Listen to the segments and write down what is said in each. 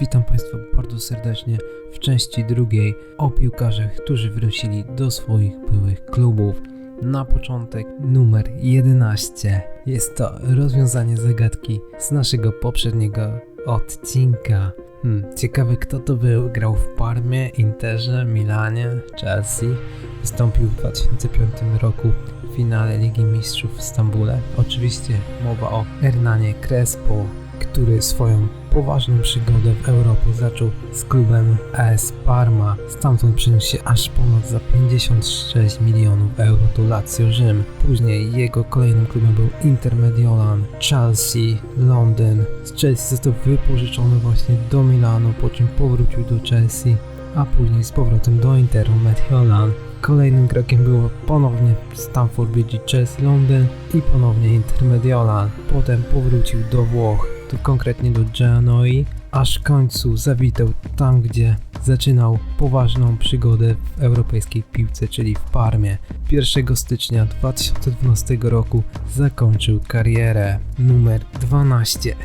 Witam Państwa bardzo serdecznie w części drugiej o piłkarzach, którzy wrócili do swoich byłych klubów. Na początek numer 11. Jest to rozwiązanie zagadki z naszego poprzedniego odcinka. Hmm, ciekawe kto to był. Grał w Parmie, Interze, Milanie, Chelsea. Wystąpił w 2005 roku w finale Ligi Mistrzów w Stambule. Oczywiście mowa o Hernanie Crespo, który swoją poważną przygodę w Europie zaczął z klubem AS Parma. Stamtąd przeniósł się aż ponad za 56 milionów euro do Lazio Rzym. Później jego kolejnym klubem był Inter Mediolan, Chelsea, Londyn. Z Chelsea został wypożyczony właśnie do Milanu, po czym powrócił do Chelsea, a później z powrotem do Interu Mediolan. Kolejnym krokiem było ponownie Stamford Bridge Chelsea Londyn i ponownie Inter Mediolan. Potem powrócił do Włoch, tu konkretnie do Genoa, aż w końcu zawitał tam, gdzie zaczynał poważną przygodę w europejskiej piłce, czyli w Parmie. 1 stycznia 2012 roku zakończył karierę numer 12.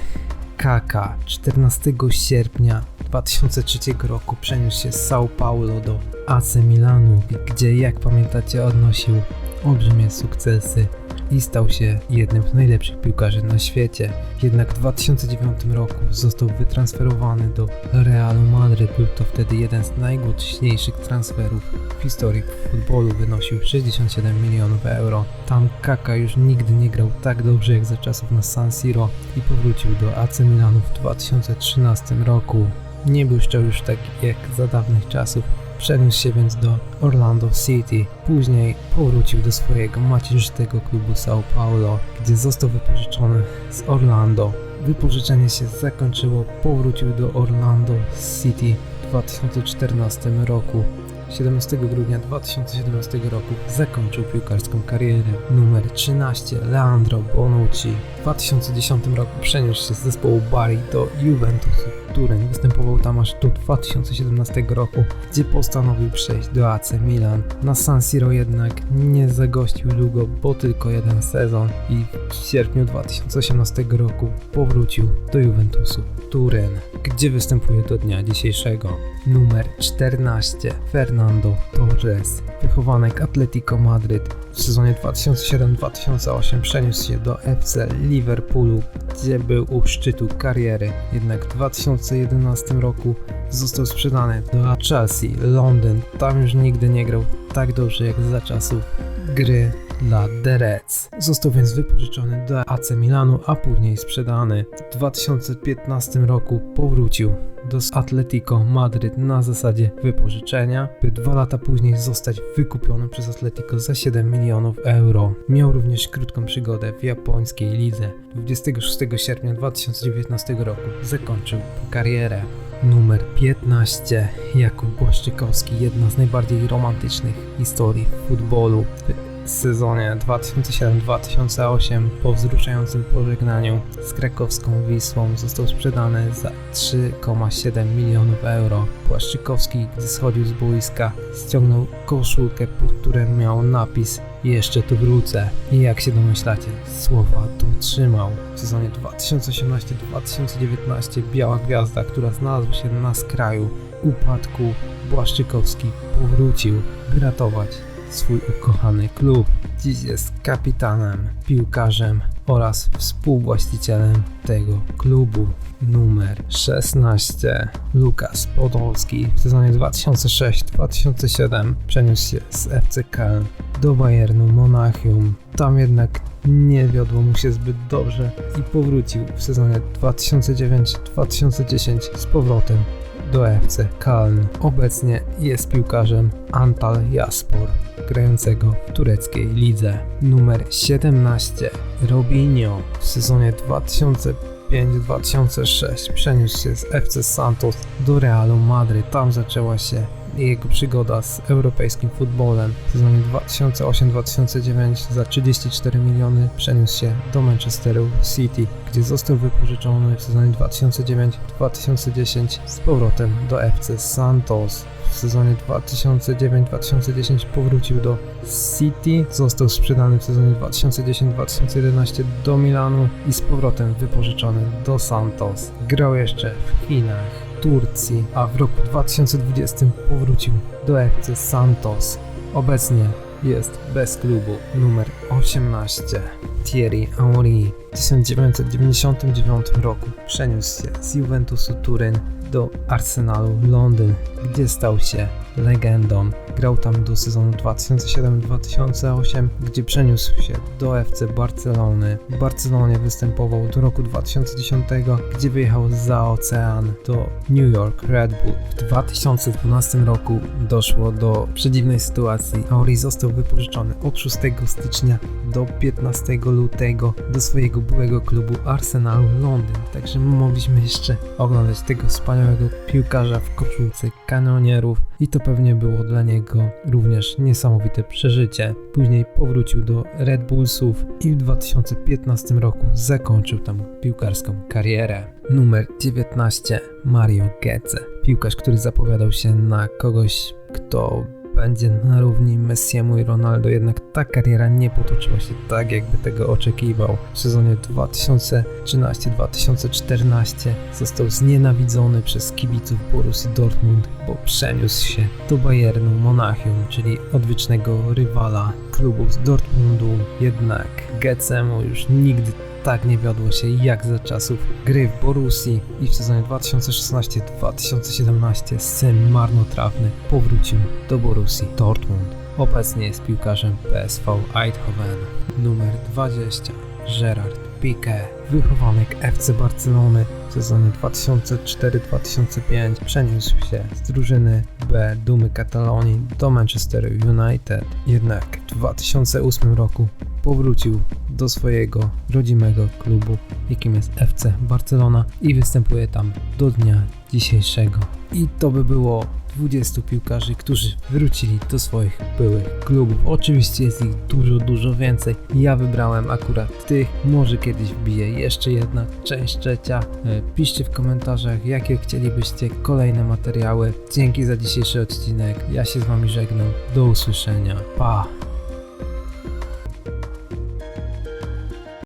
Kaka 14 sierpnia 2003 roku przeniósł się z São Paulo do AC Milanu, gdzie jak pamiętacie odnosił olbrzymie sukcesy i stał się jednym z najlepszych piłkarzy na świecie. Jednak w 2009 roku został wytransferowany do Realu Madryt. Był to wtedy jeden z najgłośniejszych transferów w historii futbolu. Wynosił 67 milionów euro. Tam Kaka już nigdy nie grał tak dobrze jak za czasów na San Siro i powrócił do AC Milanu w 2013 roku. Nie błyszczał już tak jak za dawnych czasów, Przeniósł się więc do Orlando City. Później powrócił do swojego macierzystego klubu São Paulo, gdzie został wypożyczony z Orlando. Wypożyczenie się zakończyło, powrócił do Orlando City w 2014 roku. 17 grudnia 2017 roku zakończył piłkarską karierę. Numer 13 Leandro Bonucci. W 2010 roku przeniósł się z zespołu Bari do Juventusu Turyn. Występował tam aż do 2017 roku, gdzie postanowił przejść do AC Milan. Na San Siro jednak nie zagościł długo, bo tylko jeden sezon i w sierpniu 2018 roku powrócił do Juventusu Turyn, gdzie występuje do dnia dzisiejszego. Numer 14 Fernando Torres, wychowanek Atletico Madryt. W sezonie 2007-2008 przeniósł się do FC Liverpoolu, gdzie był u szczytu kariery. Jednak w 2011 roku został sprzedany do Chelsea, Londyn. Tam już nigdy nie grał tak dobrze jak za czasów gry dla The Reds. Został więc wypożyczony do AC Milanu, a później sprzedany. W 2015 roku powrócił do Atletico Madryt na zasadzie wypożyczenia, by dwa lata później zostać wykupiony przez Atletico za 7 milionów euro. Miał również krótką przygodę w japońskiej lidze. 26 sierpnia 2019 roku zakończył karierę. Numer 15 Jakub Błaszczykowski, jedna z najbardziej romantycznych historii futbolu sezonie 2007-2008 po wzruszającym pożegnaniu z krakowską Wisłą został sprzedany za 3,7 milionów euro. Płaszczykowski, gdy schodził z boiska, ściągnął koszulkę, pod którą miał napis jeszcze tu wrócę. I jak się domyślacie, słowa tu trzymał. W sezonie 2018-2019 Biała Gwiazda, która znalazła się na skraju upadku, Błaszczykowski powrócił, by ratować swój ukochany klub. Dziś jest kapitanem, piłkarzem oraz współwłaścicielem tego klubu. Numer 16 Lukas Podolski w sezonie 2006-2007 przeniósł się z FC Köln do Bayernu Monachium. Tam jednak nie wiodło mu się zbyt dobrze i powrócił w sezonie 2009-2010 z powrotem do FC Köln. Obecnie jest piłkarzem Antal Jaspor, grającego w tureckiej lidze. Numer 17 Robinho w sezonie 2005-2006 przeniósł się z FC Santos do Realu Madryt. Tam zaczęła się jego przygoda z europejskim futbolem. W sezonie 2008-2009 za 34 miliony przeniósł się do Manchesteru City, gdzie został wypożyczony w sezonie 2009-2010 z powrotem do FC Santos. W sezonie 2009-2010 powrócił do City, został sprzedany w sezonie 2010-2011 do Milanu i z powrotem wypożyczony do Santos. Grał jeszcze w Chinach, Turcji, a w roku 2020 powrócił do FC Santos. Obecnie jest bez klubu numer 18. Thierry Henry w 1999 roku przeniósł się z Juventusu Turyn do Arsenalu Londyn, gdzie stał się legendą. Grał tam do sezonu 2007-2008, gdzie przeniósł się do FC Barcelony. W Barcelonie występował do roku 2010, gdzie wyjechał za ocean do New York Red Bull. W 2012 roku doszło do przedziwnej sytuacji. Henry został wypożyczony od 6 stycznia do 15 lutego do swojego byłego klubu Arsenalu Londyn. Także mogliśmy jeszcze oglądać tego wspaniałego piłkarza w koszulce kanonierów i to pewnie było dla niego również niesamowite przeżycie. Później powrócił do Red Bullsów i w 2015 roku zakończył tam piłkarską karierę. Numer 19 Mario Götze. Piłkarz, który zapowiadał się na kogoś, kto będzie na równi Messiemu i Ronaldo, jednak ta kariera nie potoczyła się tak, jakby tego oczekiwał. W sezonie 2013-2014 został znienawidzony przez kibiców Borussii Dortmund, bo przeniósł się do Bayernu Monachium, czyli odwiecznego rywala klubu z Dortmundu. Jednak Getsemu już nigdy tak nie wiodło się jak za czasów gry w Borussii i w sezonie 2016-2017 syn marnotrawny powrócił do Borussii Dortmund. Obecnie jest piłkarzem PSV Eindhoven. Numer 20 Gerard Piqué, wychowanek FC Barcelony w sezonie 2004-2005 przeniósł się z drużyny B Dumy Katalonii do Manchester United. Jednak w 2008 roku powrócił do swojego rodzimego klubu, jakim jest FC Barcelona i występuje tam do dnia dzisiejszego. I to by było 20 piłkarzy, którzy wrócili do swoich byłych klubów. Oczywiście jest ich dużo, dużo więcej. Ja wybrałem akurat tych. Może kiedyś wbiję jeszcze jedna część trzecia. E, Piszcie w komentarzach, jakie chcielibyście kolejne materiały. Dzięki za dzisiejszy odcinek. Ja się z Wami żegnam. Do usłyszenia. Pa!